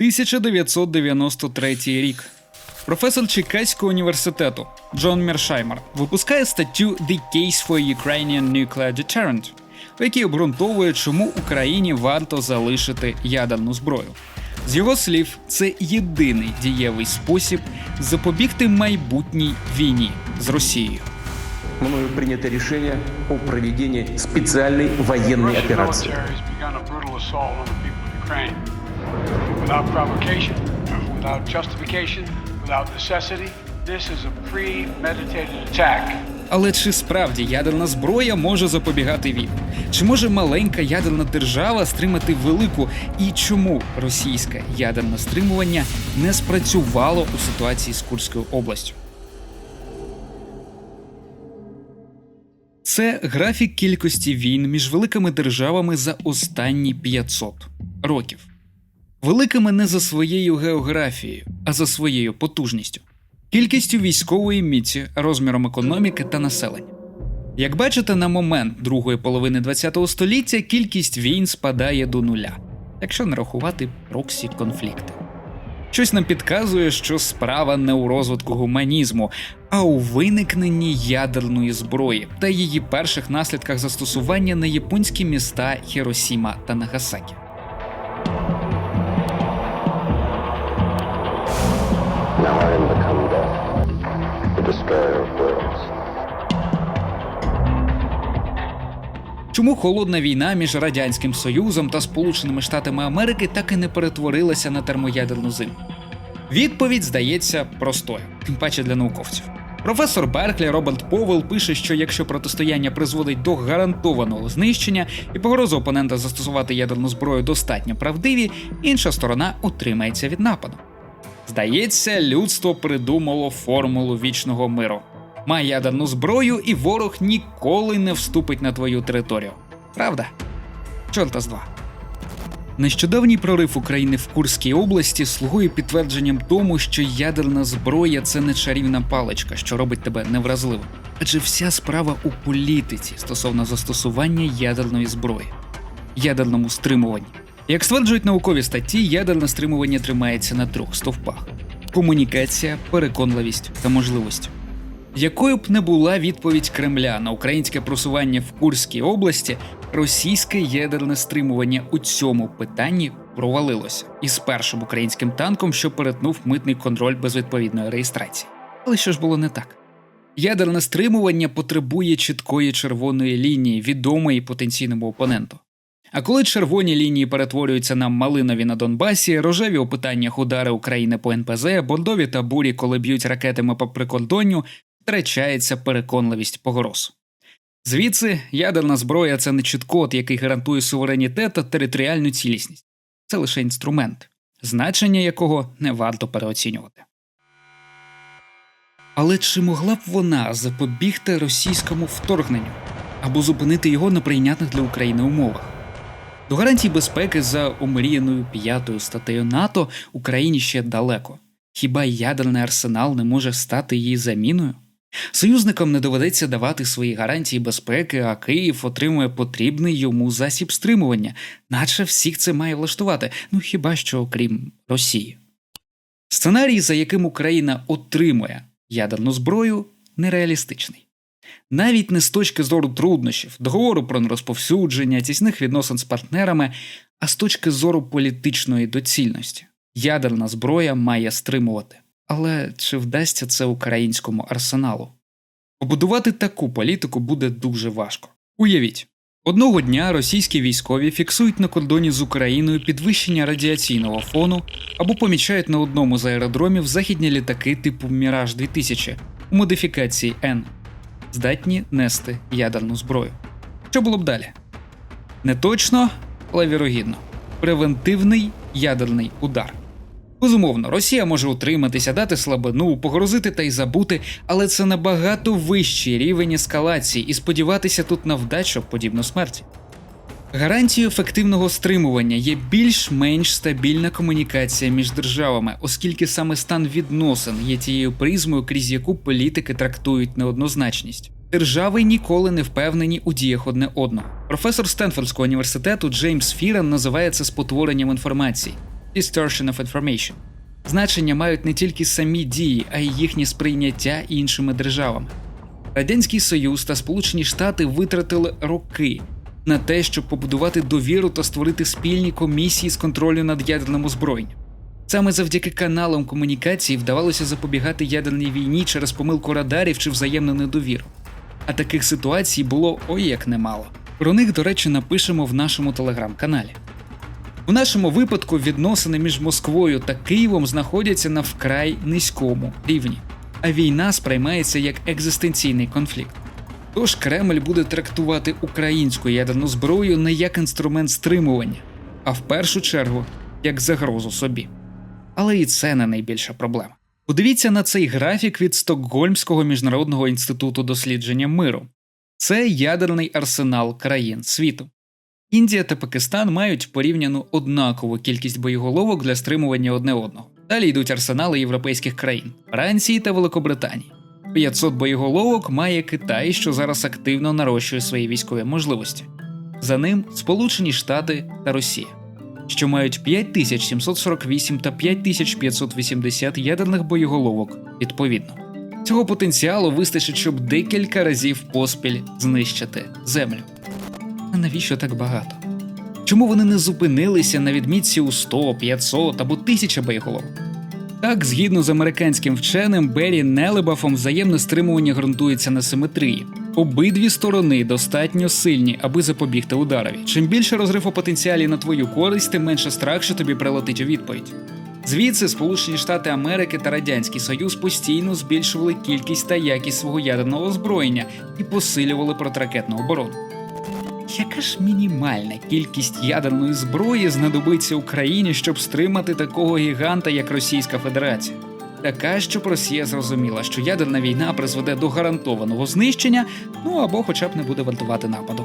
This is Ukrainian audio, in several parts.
1993 рік. Професор Чикаського університету Джон Мершаймер випускає статтю The Case for Ukrainian Nuclear Deterrent, у якій обґрунтовує, чому Україні варто залишити ядерну зброю. З його слів, це єдиний дієвий спосіб запобігти майбутній війні з Росією. мною принято решение о проведении специальной военной Russian Without provocation, without justification, without necessity, this is a premeditated attack. Але чи справді ядерна зброя може запобігати війні? Чи може маленька ядерна держава стримати велику? І чому російське ядерне стримування не спрацювало у ситуації з Курською областю? Це графік кількості війн між великими державами за останні 500 років. Великими не за своєю географією, а за своєю потужністю, кількістю військової міці, розміром економіки та населення. Як бачите, на момент другої половини ХХ століття кількість війн спадає до нуля, якщо не рахувати проксі конфлікти. Щось нам підказує, що справа не у розвитку гуманізму, а у виникненні ядерної зброї та її перших наслідках застосування на японські міста Хіросіма та Нагасакі. Чому холодна війна між Радянським Союзом та Сполученими Штатами Америки так і не перетворилася на термоядерну зиму? Відповідь здається простою, тим паче для науковців. Професор Берклі Роберт Повел пише, що якщо протистояння призводить до гарантованого знищення і погроза опонента застосувати ядерну зброю достатньо правдиві, інша сторона утримається від нападу. Здається, людство придумало формулу вічного миру. Май ядерну зброю, і ворог ніколи не вступить на твою територію. Правда? Чорта з два. Нещодавній прорив України в Курській області слугує підтвердженням тому, що ядерна зброя це не чарівна паличка, що робить тебе невразливим. Адже вся справа у політиці стосовно застосування ядерної зброї, ядерному стримуванні. Як стверджують наукові статті, ядерне стримування тримається на трьох стовпах: комунікація, переконливість та можливість. Якою б не була відповідь Кремля на українське просування в Курській області, російське ядерне стримування у цьому питанні провалилося із першим українським танком, що перетнув митний контроль без відповідної реєстрації. Але що ж було не так? Ядерне стримування потребує чіткої червоної лінії, відомої потенційному опоненту. А коли червоні лінії перетворюються на малинові на Донбасі, рожеві у питаннях удари України по НПЗ, бордові та бурі, коли б'ють ракетами по прикордонню, втрачається переконливість погроз. Звідси ядерна зброя це не чіткод, який гарантує суверенітет та територіальну цілісність. Це лише інструмент, значення якого не варто переоцінювати. Але чи могла б вона запобігти російському вторгненню або зупинити його на прийнятних для України умовах? До гарантій безпеки за омріяною п'ятою статтею НАТО Україні ще далеко. Хіба ядерний арсенал не може стати її заміною? Союзникам не доведеться давати свої гарантії безпеки, а Київ отримує потрібний йому засіб стримування, наче всіх це має влаштувати, ну хіба що окрім Росії. Сценарій, за яким Україна отримує ядерну зброю, нереалістичний. Навіть не з точки зору труднощів, договору про нерозповсюдження, тісних відносин з партнерами, а з точки зору політичної доцільності. Ядерна зброя має стримувати. Але чи вдасться це українському арсеналу? Побудувати таку політику буде дуже важко. Уявіть, одного дня російські військові фіксують на кордоні з Україною підвищення радіаційного фону або помічають на одному з аеродромів західні літаки типу Міраж 2000 у модифікації N, здатні нести ядерну зброю. Що було б далі? Не точно, але вірогідно. Превентивний ядерний удар. Безумовно, Росія може утриматися, дати слабину, погрозити та й забути, але це набагато вищий рівень ескалації і сподіватися тут на вдачу подібно смерті. Гарантією ефективного стримування є більш-менш стабільна комунікація між державами, оскільки саме стан відносин є тією призмою, крізь яку політики трактують неоднозначність. Держави ніколи не впевнені у діях одне одного. Професор Стенфордського університету Джеймс Фіран називає це спотворенням інформації. Distortion of information. Значення мають не тільки самі дії, а й їхнє сприйняття іншими державами. Радянський Союз та Сполучені Штати витратили роки на те, щоб побудувати довіру та створити спільні комісії з контролю над ядерним озброєнням. Саме завдяки каналам комунікації вдавалося запобігати ядерній війні через помилку радарів чи взаємну недовіру. А таких ситуацій було ой як немало. Про них, до речі, напишемо в нашому телеграм-каналі. У нашому випадку відносини між Москвою та Києвом знаходяться на вкрай низькому рівні, а війна сприймається як екзистенційний конфлікт. Тож Кремль буде трактувати українську ядерну зброю не як інструмент стримування, а в першу чергу як загрозу собі. Але і це не найбільша проблема. Подивіться на цей графік від Стокгольмського міжнародного інституту дослідження миру. Це ядерний арсенал країн світу. Індія та Пакистан мають порівняно однакову кількість боєголовок для стримування одне одного. Далі йдуть арсенали європейських країн Франції та Великобританії. 500 боєголовок має Китай, що зараз активно нарощує свої військові можливості. За ним Сполучені Штати та Росія, що мають 5748 та 5580 ядерних боєголовок відповідно. Цього потенціалу вистачить, щоб декілька разів поспіль знищити землю. А навіщо так багато? Чому вони не зупинилися на відмітці у 100, 500 або 1000 боєголовок? Так, згідно з американським вченим Беррі Нелебафом, взаємне стримування ґрунтується на симетрії. Обидві сторони достатньо сильні, аби запобігти ударові. Чим більше розрив у потенціалі на твою користь, тим менше страх, що тобі прилетить у відповідь. Звідси Сполучені Штати Америки та Радянський Союз постійно збільшували кількість та якість свого ядерного озброєння і посилювали протиракетну оборону. Яка ж мінімальна кількість ядерної зброї знадобиться Україні, щоб стримати такого гіганта, як Російська Федерація? Така, щоб Росія зрозуміла, що ядерна війна призведе до гарантованого знищення, ну або хоча б не буде вартувати нападу.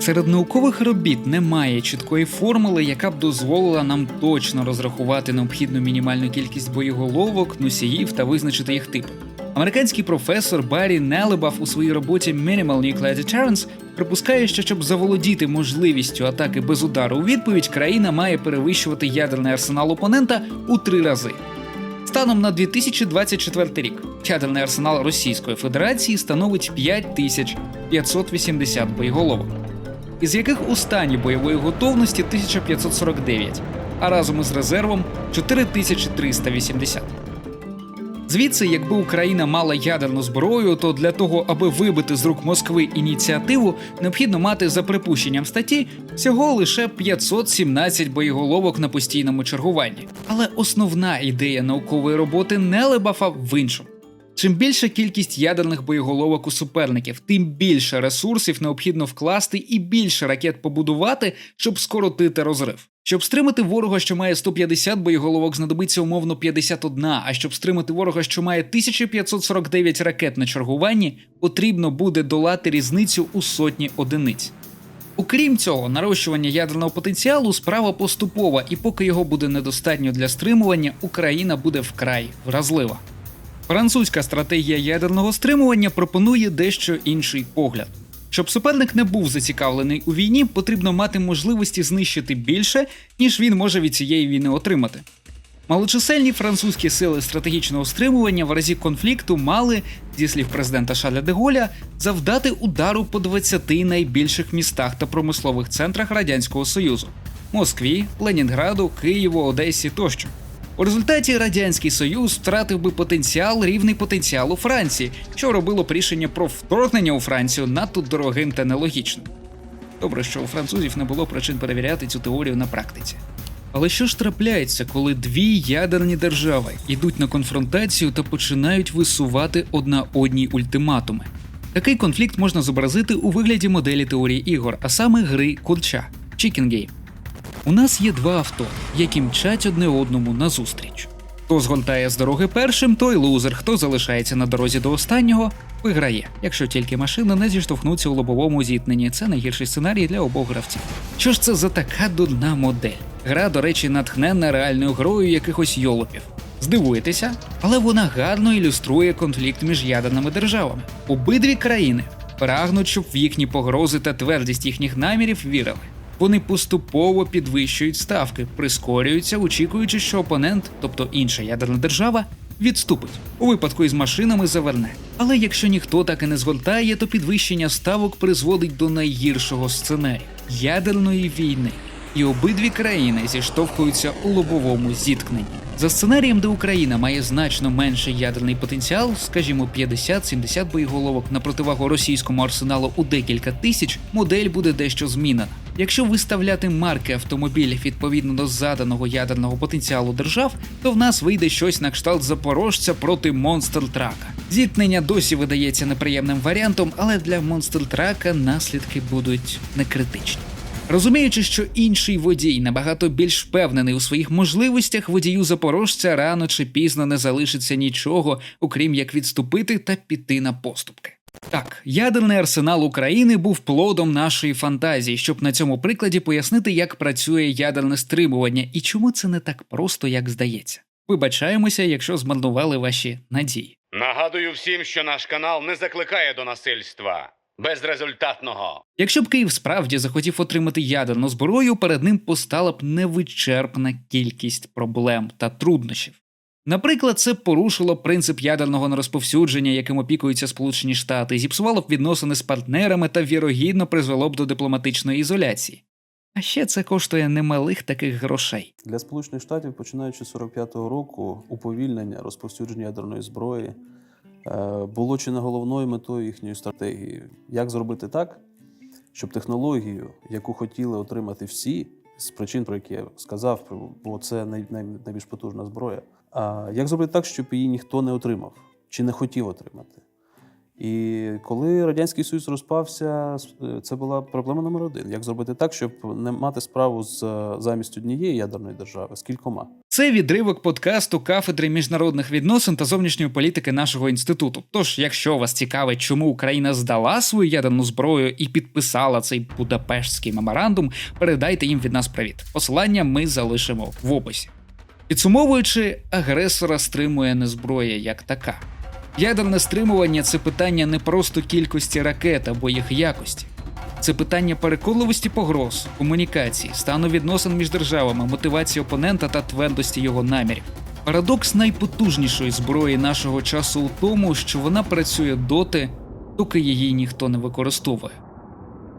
Серед наукових робіт немає чіткої формули, яка б дозволила нам точно розрахувати необхідну мінімальну кількість боєголовок, носіїв та визначити їх типи. Американський професор Баррі Нелебаф у своїй роботі Minimal Nuclear Deterrence припускає, що щоб заволодіти можливістю атаки без удару у відповідь, країна має перевищувати ядерний арсенал опонента у три рази. Станом на 2024 рік ядерний арсенал Російської Федерації становить 5580 боєголовок, із яких у стані бойової готовності 1549, а разом із резервом 4380. Звідси, якби Україна мала ядерну зброю, то для того, аби вибити з рук Москви ініціативу, необхідно мати за припущенням статті всього лише 517 боєголовок на постійному чергуванні. Але основна ідея наукової роботи Нелебафа в іншому. Чим більша кількість ядерних боєголовок у суперників, тим більше ресурсів необхідно вкласти і більше ракет побудувати, щоб скоротити розрив. Щоб стримати ворога, що має 150 боєголовок, знадобиться умовно 51, а щоб стримати ворога, що має 1549 ракет на чергуванні, потрібно буде долати різницю у сотні одиниць. Окрім цього, нарощування ядерного потенціалу справа поступова, і поки його буде недостатньо для стримування, Україна буде вкрай вразлива. Французька стратегія ядерного стримування пропонує дещо інший погляд. Щоб суперник не був зацікавлений у війні, потрібно мати можливості знищити більше, ніж він може від цієї війни отримати. Малочисельні французькі сили стратегічного стримування в разі конфлікту мали, зі слів президента Шарля де Голля, завдати удару по 20 найбільших містах та промислових центрах Радянського Союзу Москві, Ленінграду, Києву, Одесі тощо. У результаті Радянський Союз втратив би потенціал рівний потенціалу Франції, що робило б рішення про вторгнення у Францію надто дорогим та нелогічним. Добре, що у французів не було причин перевіряти цю теорію на практиці. Але що ж трапляється, коли дві ядерні держави йдуть на конфронтацію та починають висувати одна одній ультиматуми? Такий конфлікт можна зобразити у вигляді моделі теорії ігор, а саме гри Курча Chicken Game. У нас є два авто, які мчать одне одному назустріч. Хто згортає з дороги першим, той лузер, хто залишається на дорозі до останнього, виграє, якщо тільки машини не зіштовхнуться у лобовому зіткненні. Це найгірший сценарій для обох гравців. Що ж це за така дурна модель? Гра, до речі, натхненна реальною грою якихось йолопів. Здивуєтеся, але вона гарно ілюструє конфлікт між ядерними державами. Обидві країни прагнуть, щоб в їхні погрози та твердість їхніх намірів вірили. Вони поступово підвищують ставки, прискорюються, очікуючи, що опонент, тобто інша ядерна держава, відступить. У випадку із машинами заверне. Але якщо ніхто так і не згортає, то підвищення ставок призводить до найгіршого сценарію ядерної війни. І обидві країни зіштовхуються у лобовому зіткненні. За сценарієм, де Україна має значно менший ядерний потенціал, скажімо, 50-70 боєголовок на противагу російському арсеналу у декілька тисяч, модель буде дещо змінена. Якщо виставляти марки автомобілів відповідно до заданого ядерного потенціалу держав, то в нас вийде щось на кшталт запорожця проти монстр трака. Зіткнення досі видається неприємним варіантом, але для монстр трака наслідки будуть не критичні. Розуміючи, що інший водій набагато більш впевнений у своїх можливостях, водію запорожця рано чи пізно не залишиться нічого, окрім як відступити та піти на поступки. Так, ядерний арсенал України був плодом нашої фантазії, щоб на цьому прикладі пояснити, як працює ядерне стримування і чому це не так просто, як здається. Вибачаємося, якщо змарнували ваші надії. Нагадую всім, що наш канал не закликає до насильства безрезультатного. Якщо б Київ справді захотів отримати ядерну зброю, перед ним постала б невичерпна кількість проблем та труднощів. Наприклад, це порушило принцип ядерного нерозповсюдження, яким опікуються Сполучені Штати, зіпсувало б відносини з партнерами та вірогідно призвело б до дипломатичної ізоляції. А ще це коштує немалих таких грошей. Для Сполучених Штатів, починаючи з 45-го року, уповільнення розповсюдження ядерної зброї е, було чи не головною метою їхньої стратегії. Як зробити так, щоб технологію, яку хотіли отримати всі, з причин, про які я сказав, бо це най, най, найбільш потужна зброя. А як зробити так, щоб її ніхто не отримав чи не хотів отримати? І коли Радянський Союз розпався, е, це була проблема номер один. Як зробити так, щоб не мати справу з е, замість однієї ядерної держави з кількома? Це відривок подкасту кафедри міжнародних відносин та зовнішньої політики нашого інституту. Тож, якщо вас цікавить, чому Україна здала свою ядерну зброю і підписала цей Будапештський меморандум, передайте їм від нас привіт. Посилання ми залишимо в описі. Підсумовуючи, агресора стримує не зброя як така. Ядерне стримування це питання не просто кількості ракет або їх якості. Це питання переконливості погроз, комунікації, стану відносин між державами, мотивації опонента та твердості його намірів. Парадокс найпотужнішої зброї нашого часу у тому, що вона працює доти, доки її ніхто не використовує.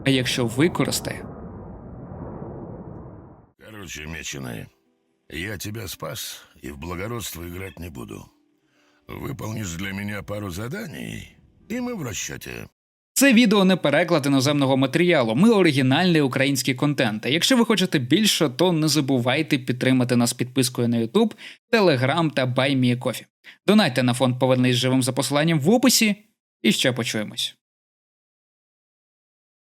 А якщо використає, Короче, меченый, я тебя спас и в благородство играть не буду. Выполнишь для меня пару заданий, и мы в расчете. Це відео не переклад іноземного матеріалу. Ми оригінальний український контент. А якщо ви хочете більше, то не забувайте підтримати нас підпискою на YouTube, Telegram та BuyMeACoffee. Донайте на фонд Повернись живим за посиланням в описі, і ще почуємось.